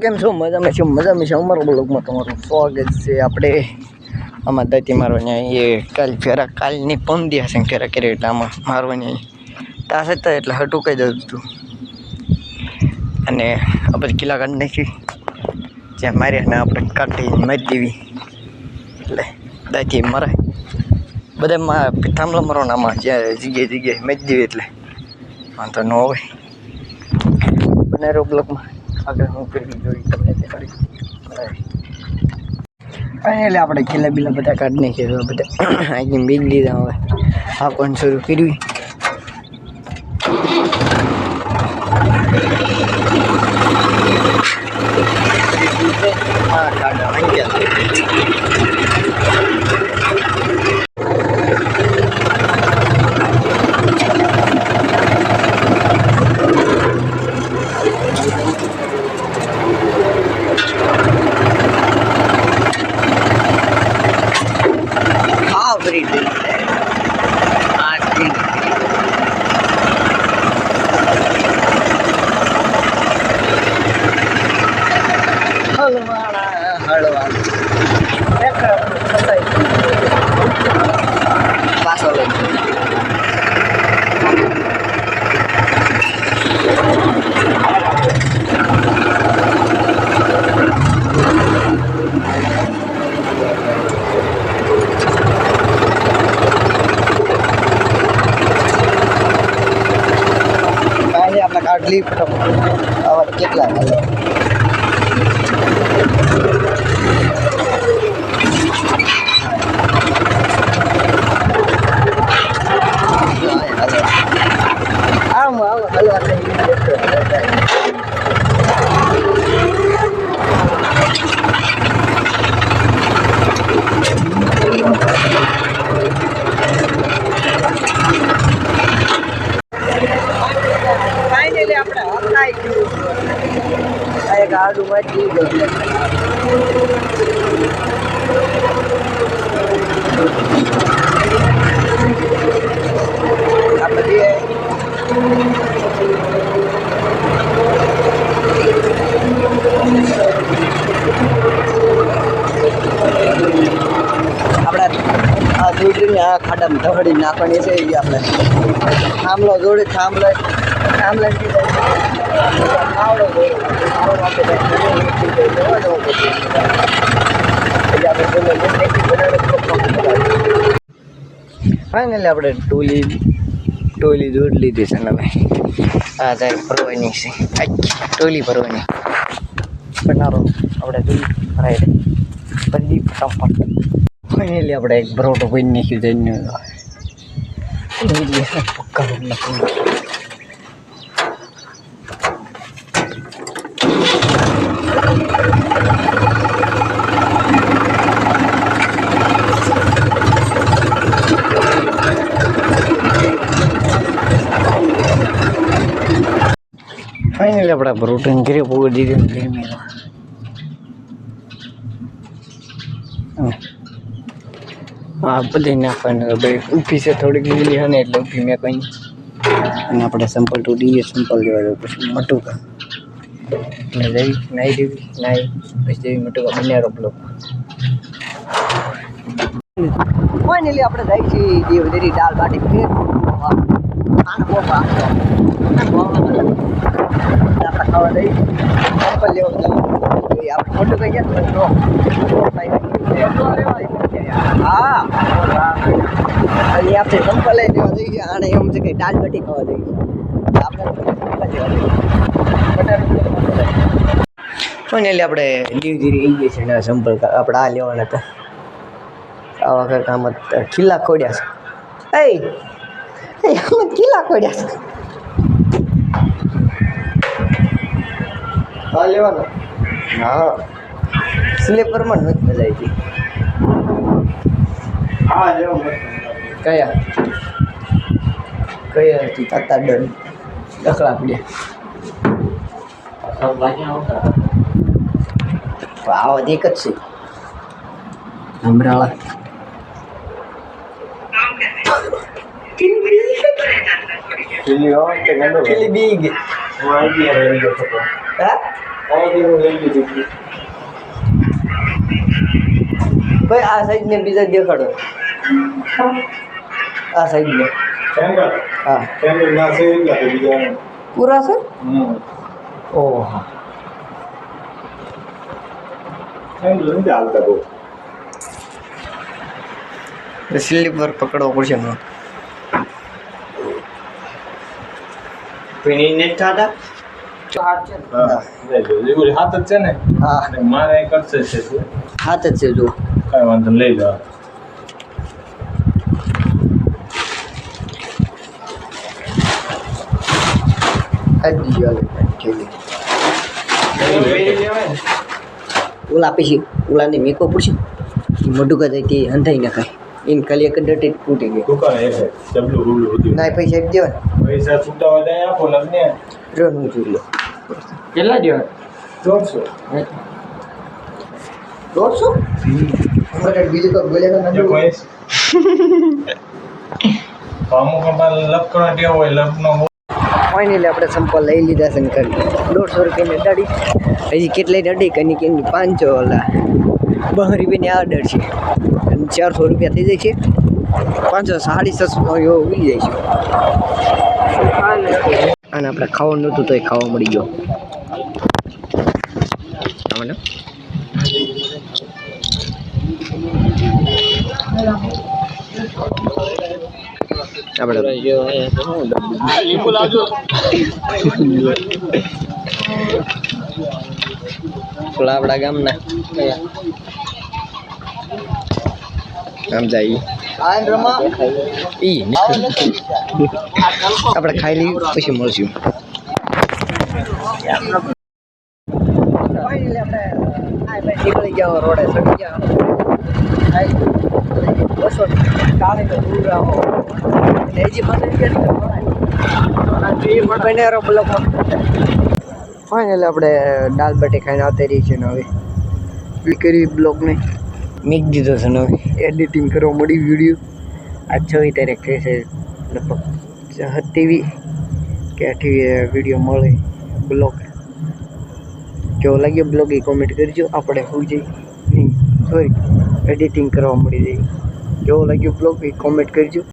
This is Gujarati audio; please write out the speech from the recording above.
કેમ છો? મજામાં છો મજામાં છે અમારા બ્લોગમાં તમારું સ્વાગત છે. આપણે આમાં દાંતી મારવાની અહીં એ કાલ ફેરા કાલની પંદી હશે ફેરા કરી એટલે આમાં મારવાની તાસ હતા એટલે હટુકાઈ જતું હતું અને આપણે કિલ્લા કાઢી નાખી. જ્યાં મારી અને આપણે કાઢી મારી દેવી એટલે દાંતી મરાય. બધા થાંભલા મારવાના આમાં જ્યાં જગ્યાએ જગ્યાએ મારી દેવી એટલે વાંધો ન હોય બનારો બ્લોગમાં. આગળ હું કરી જોઈ તમને દેખાડી એટલે આપણે ખીલા બીલા બધા કાઢી નાખીએ તો બધા. અહીંથી બીજ લીધા હવે. આ કોણ શરૂ કર્યું. હા કાઢા અહીં હા કાઢલી કેટલા હાલો આમ આમ હલવા થઈ ફાઇનલી આપણે હકાઈ ગયું વાંચી ગયું આ બધી આપણા આ દૂધની આ ખાડામાં ધવડી નાખવાની છે એ આપણે. થાંભલો જોડે થાંભલો થાંભલા ફાઇનલી આપણે ટોલી ટોલી દોડ લીધી છે ને ભાઈ. આ જાય ભરવાની છે. ટોલી ભરવાની. બનારો, આપણે ટોલી ભરાઈ દે બધી ફટાફટ ફાઇનલી આપણે એક બરોટો કોઈ નાખ્યું જઈને પક્કા નાખ્યું ફાઇનલી આપણે પ્રોટીન ઘરે પોગી દીધું ગરમીમાં હા, બધી નાખવાનું ભાઈ, ઊભી છે થોડીક લીલી હે ને એટલે ઊભી મેં કઈ. અને આપણે સંપલ તૂટી ગયો સંપલ લેવા જવું પછી મટુકા. એટલે જઈ નાહી દેવી નાહી પછી જેવી મટુકા બંને રોપલો ફાઇનલી આપણે જાય છીએ દેવ દેરી દાલ બાટી ફેર આને આપણે ખાવા દઈ સંપલ લેવા જવું આપણે આપણે સંપલ લઈ લેવા જઈ ગયા અને એમ છે કે દાલ બાટી ખાવા જઈ આપણે ધીરે આવી ગઈ છે ને સંપર્ક આપણે આ લેવાના હતા. આવા કંઈક આમ ખીલા ખોડ્યા છે. એ, આમ ખીલા ખોડ્યા છે. હા લેવાનો હા સ્લીપરમાં નથી મજા આવી ગઈ હા લેવો કયા કયા હતી તાતા ડન દખલા પડ્યા આવા એક જ છે અમરાળા પેલી હોય કે ગંડો પેલી બી ગઈ હું આઈડિયા રહી ગયો હતો હા અહીંથી હું લઈ લીધું હતું. ભાઈ આ સાઈડ ને બીજા દેખાડો. આ સાઈડ ને. હા. પૂરા છે? ઓહો. સ્લીપર પકડવો પડશે મને પીણીને એવું હાથ જ છે ને? હા. મારે કરશે છે હાથ જ છે જો. કાંઈ વાંધો લઈ લો ઓલા પછી ઓલાને મેકો પૂછી મોઢું કદાચ તે હંધાઈ નખાય એને ખાલી એક તૂટી ગઈ દુકાન ના પૈસા આપી દેવા પૈસા છૂટા હોય આપો લગ્ને. ને જોઈ લો. કેટલા જેવા દોઢસો. દોઢસો? બીજું તો બોલે અમુક અમારે લપ કરવા ટેવ હોય. લપનો ફાઇનલી આપણે સંપલ લઈ લીધા છે ને દોઢસો રૂપિયાની દાડી હજી કેટલી દાડી કની કેની પાંચસો ઓલા. બસો રૂપિયાની આ છે. અને ચારસો રૂપિયા થઈ જાય છે. પાંચસો સાડી છસો એવો ઉડી જાય છે. અને આપણે ખાવાનું નહોતું તો એ ખાવા મળી ગયો. આપણે આપણા ગામના. આમ જાય. ઈ આપણે ખાઈ લઈએ પછી મળશું. નીકળી ગયા રોડે ચડી ગયા બસો કાળી તો દૂર આવો હજી મને ફાઇનલ આપણે દાલ બાટી ખાઈને આવતી રહી છે ને હવે. કરી કરી બ્લોગને. મીક દીધો છે ને એડિટિંગ કરવા મળી વીડિયો આ છવી તારીખ થઈ છે લગભગ ટીવી કે અઠાવી વીડિયો મળે બ્લોગ કેવો લાગ્યો બ્લોગ એ કોમેન્ટ કરજો આપણે હોઈ જઈ નહીં. સોરી એડિટિંગ કરવા મળી જાય. કેવો લાગ્યો બ્લોગ એ કોમેન્ટ કરજો.